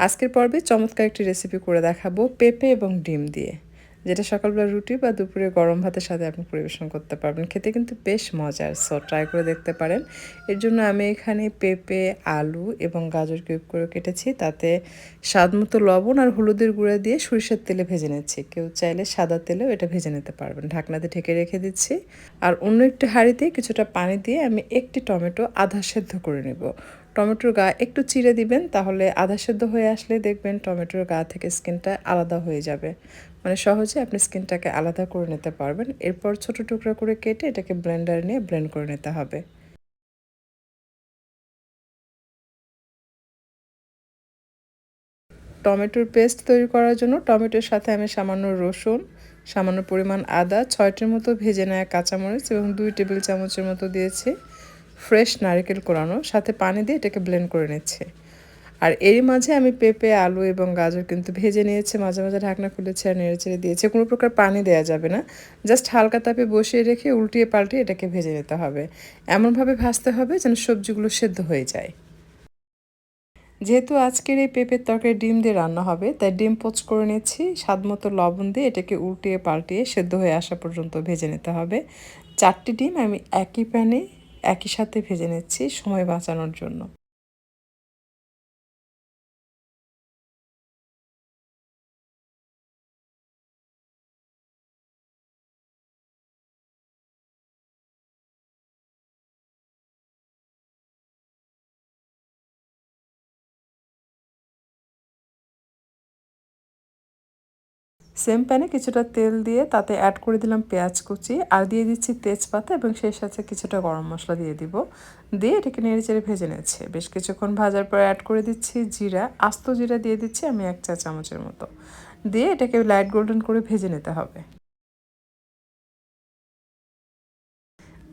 আজকের পর্বে চমৎকার একটি রেসিপি করে দেখাবো পেঁপে এবং ডিম দিয়ে। যেটা সকালবেলা রুটি বা দুপুরে গরম ভাতের সাথে আপনি পরিবেশন করতে পারবেন। খেতে কিন্তু বেশ মজার। সো ট্রাই করে দেখতে পারেন। এর জন্য আমি এখানে পেঁপে, আলু এবং গাজর কিউব করে কেটেছি। তাতে স্বাদ মতো লবণ আর হলুদের গুঁড়া দিয়ে সরিষার তেলে ভেজে নিচ্ছি। কেউ চাইলে সাদা তেলেও এটা ভেজে নিতে পারবেন। ঢাকনাতে ঢেকে রেখে দিচ্ছি। আর অন্য একটি হাঁড়িতে কিছুটা পানি দিয়ে আমি একটি টমেটো আধা সেদ্ধ করে নেব। টমেটোর গা একটু চিড়ে দিবেন, তাহলে আধা সেদ্ধ হয়ে আসলে দেখবেন টমেটোর গা থেকে স্কিনটা আলাদা হয়ে যাবে। মানে সহজে আপনি স্কিনটাকে আলাদা করে নিতে পারবেন। এরপর ছোট টুকরা করে কেটে এটাকে ব্লেন্ডার নিয়ে ব্লেন্ড করে নিতে হবে। টমেটোর পেস্ট তৈরি করার জন্য টমেটোর সাথে আমি সামান্য রসুন, সামান্য পরিমাণ আদা, ছয়টির মতো ভেজে নেওয়া কাঁচামরিচ এবং দুই টেবিল চামচের মতো দিয়েছি ফ্রেশ নারিকেল কোরানো। সাথে পানি দিয়ে এটাকে ব্লেন্ড করে নিচ্ছে। আর এর মাঝে আমি পেঁপে, আলু এবং গাজর কিন্তু ভেজে নিয়েছি, মাঝে মাঝে ঢাকনা খুলেছে আর নেড়ে চেড়ে দিয়েছে। কোনো প্রকার পানি দেওয়া যাবে না। জাস্ট হালকা তাপে বসিয়ে রেখে উল্টিয়ে পাল্টিয়ে এটাকে ভেজে নিতে হবে। এমনভাবে ভাজতে হবে যেন সবজিগুলো সেদ্ধ হয়ে যায়। যেহেতু আজকের এই পেঁপের তরকারি ডিম দিয়ে রান্না হবে, তাই ডিম পোচ করে নিচ্ছি। স্বাদ মতো লবণ দিয়ে এটাকে উল্টিয়ে পাল্টিয়ে সেদ্ধ হয়ে আসা পর্যন্ত ভেজে নিতে হবে। চারটি ডিম আমি একই প্যানে একই সাথে ভেজে নিচ্ছি সময় বাঁচানোর জন্য। সেম প্যানে কিছুটা তেল দিয়ে তাতে অ্যাড করে দিলাম পেঁয়াজ কুচি, আর দিয়ে দিচ্ছি তেজপাতা এবং সেই সাথে কিছুটা গরম মশলা দিয়ে দিব। দিয়ে এটাকে নেড়ে চেড়ে ভেজে নিচ্ছে। বেশ কিছুক্ষণ ভাজার পর অ্যাড করে দিচ্ছি জিরা। আস্ত জিরা দিয়ে দিচ্ছি আমি এক চা চামচের মতো। দিয়ে এটাকে লাইট গোল্ডেন করে ভেজে নিতে হবে।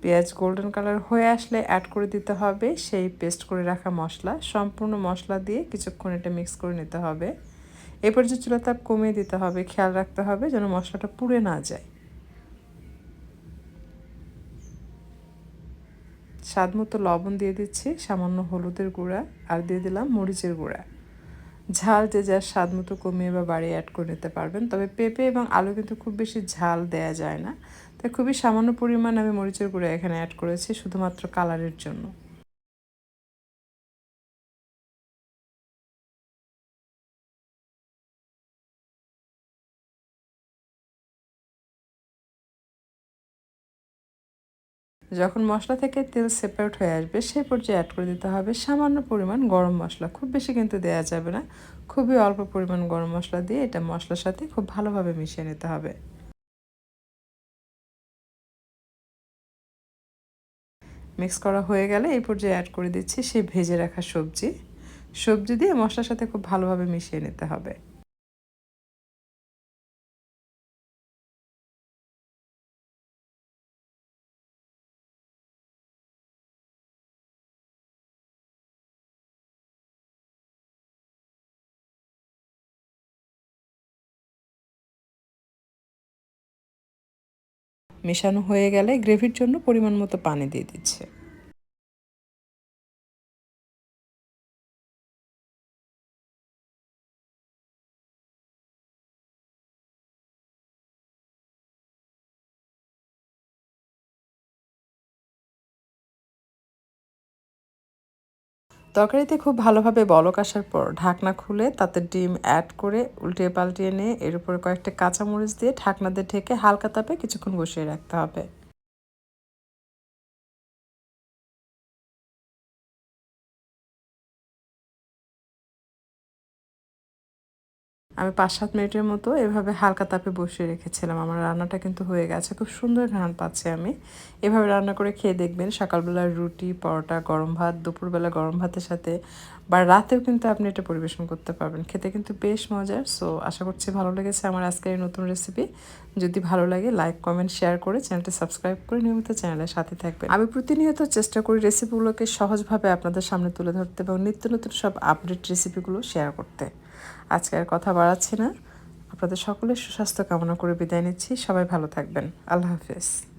পেঁয়াজ গোল্ডেন কালার হয়ে আসলে অ্যাড করে দিতে হবে। সেই পেস্ট করে রাখা মশলা। সম্পূর্ণ মশলা দিয়ে কিছুক্ষণ এটা মিক্স করে নিতে হবে। এরপর যে চুলা তাপ কমিয়ে দিতে হবে, খেয়াল রাখতে হবে যেন মশলাটা পুড়ে না যায়। স্বাদ মতো লবণ দিয়ে দিচ্ছি, সামান্য হলুদের গুঁড়া, আর দিয়ে দিলাম মরিচের গুঁড়া। ঝাল যে যার স্বাদ মতো কমিয়ে বা বাড়িয়ে অ্যাড করে নিতে পারবেন, তবে পেঁপে এবং আলু কিন্তু খুব বেশি ঝাল দেয়া যায় না। তাই খুবই সামান্য পরিমাণ আমি মরিচের গুঁড়া এখানে অ্যাড করেছি, শুধুমাত্র কালারের জন্য। যখন মশলা থেকে তেল সেপারেট হয়ে আসবে, সেই পর্যায়ে অ্যাড করে দিতে হবে সামান্য পরিমাণ গরম মশলা। খুব বেশি কিন্তু দেওয়া যাবে না। খুবই অল্প পরিমাণ গরম মশলা দিয়ে এটা মশলার সাথে খুব ভালোভাবে মিশিয়ে নিতে হবে। মিক্স করা হয়ে গেলে এই পর্যায়ে অ্যাড করে দিচ্ছি সেই ভেজে রাখা সবজি। সবজি দিয়ে মশলার সাথে খুব ভালোভাবে মিশিয়ে নিতে হবে। মেশানো হয়ে গেলে গ্রেভির জন্য পরিমাণ মতো পানি দিয়ে দিচ্ছে। তরকারিতে খুব ভালোভাবে বলক আসার পর ঢাকনা খুলে তাতে ডিম অ্যাড করে উল্টিয়ে পাল্টিয়ে নিয়ে এর উপরে কয়েকটা কাঁচামরিচ দিয়ে ঢাকনা দিয়ে ঢেকে হালকা তাপে কিছুক্ষণ বসিয়ে রাখতে হবে। আমি পাঁচ সাত মিনিটের মতো এভাবে হালকা তাপে বসিয়ে রেখেছিলাম। আমার রান্নাটা কিন্তু হয়ে গেছে। খুব সুন্দর ঘ্রাণ পাচ্ছি আমি। এভাবে রান্না করে খেয়ে দেখবেন সকালবেলা রুটি, পরোটা, গরম ভাত, দুপুরবেলা গরম ভাতের সাথে বা রাতেও কিন্তু আপনি এটা পরিবেশন করতে পারবেন। খেতে কিন্তু বেশ মজার। সো, আশা করছি ভালো লেগেছে আমার আজকের এই নতুন রেসিপি যদি ভালো লাগে লাইক কমেন্ট শেয়ার করে চ্যানেলটি সাবস্ক্রাইব করে নিয়মিত চ্যানেলের সাথে থাকবেন। আমি প্রতিনিয়ত চেষ্টা করি রেসিপিগুলোকে সহজভাবে আপনাদের সামনে তুলে ধরতে এবং নিত্য নতুন সব আপডেট রেসিপিগুলো শেয়ার করতে। আজকে আর কথা বাড়াচ্ছি না। আপনাদের সকলের সুস্বাস্থ্য কামনা করে বিদায় নিচ্ছি। সবাই ভালো থাকবেন। আল্লাহ হাফিজ।